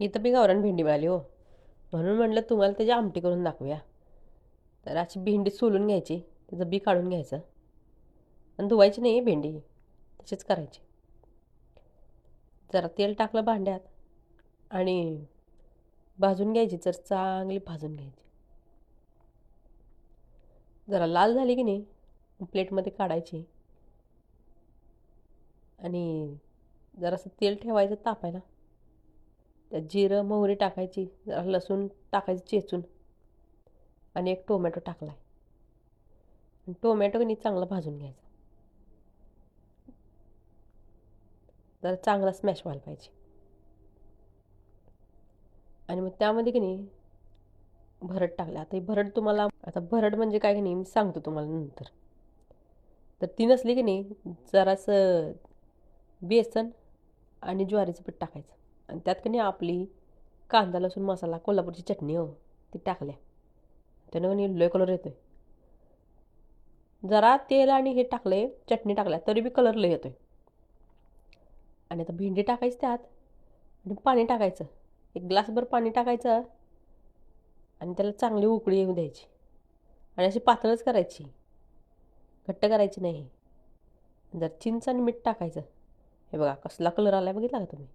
इथं बी गावरान भेंडी मिळाली हो. म्हणून म्हटलं तुम्हाला त्याची आमटी करून दाखवूया. तर अशी भेंडी सोलून घ्यायची त्याचं बी काढून घ्यायचं. आणि धुवायची नाही भेंडी तशीच करायची. जरा तेल टाकलं भांड्यात आणि भाजून घ्यायची तर चांगली भाजून घ्यायची. जरा लाल झाली की नाही प्लेटमध्ये काढायची. आणि जरासं तेल ठेवायचं तापायला. त्यात जिरं मोहरी टाकायची जरा लसूण टाकायचं चेचून. आणि एक टोमॅटो टाकला आहे टोमॅटो की चांगला भाजून घ्यायचा. जरा चांगला स्मॅश व्हायला पाहिजे. आणि मग त्यामध्ये की नाही भरड टाकलं आता ही भरड तुम्हाला आता भरड म्हणजे काय की नाही मी सांगतो तुम्हाला नंतर. तर ती नसली की नाही जरासं बेसन आणि ज्वारीचं पीठ टाकायचं. आणि त्यात की नाही आपली कांदा लसूण मसाला कोल्हापूरची चटणी हो ती टाकल्या. त्यानं की लय कलर येतो आहे जरा तेल आणि हे टाकले चटणी टाकल्या तरी बी कलर लय येतो आहे आणि आता भेंडी टाकायची त्यात आणि पाणी टाकायचं. एक ग्लासभर पाणी टाकायचं आणि त्याला चांगली उकळी येऊ द्यायची. आणि अशी पातळच करायची. घट्ट करायची नाही. जर चिंच आणि मीठ टाकायचं. हे बघा कसला कलर आला आहे बघितला का तुम्ही?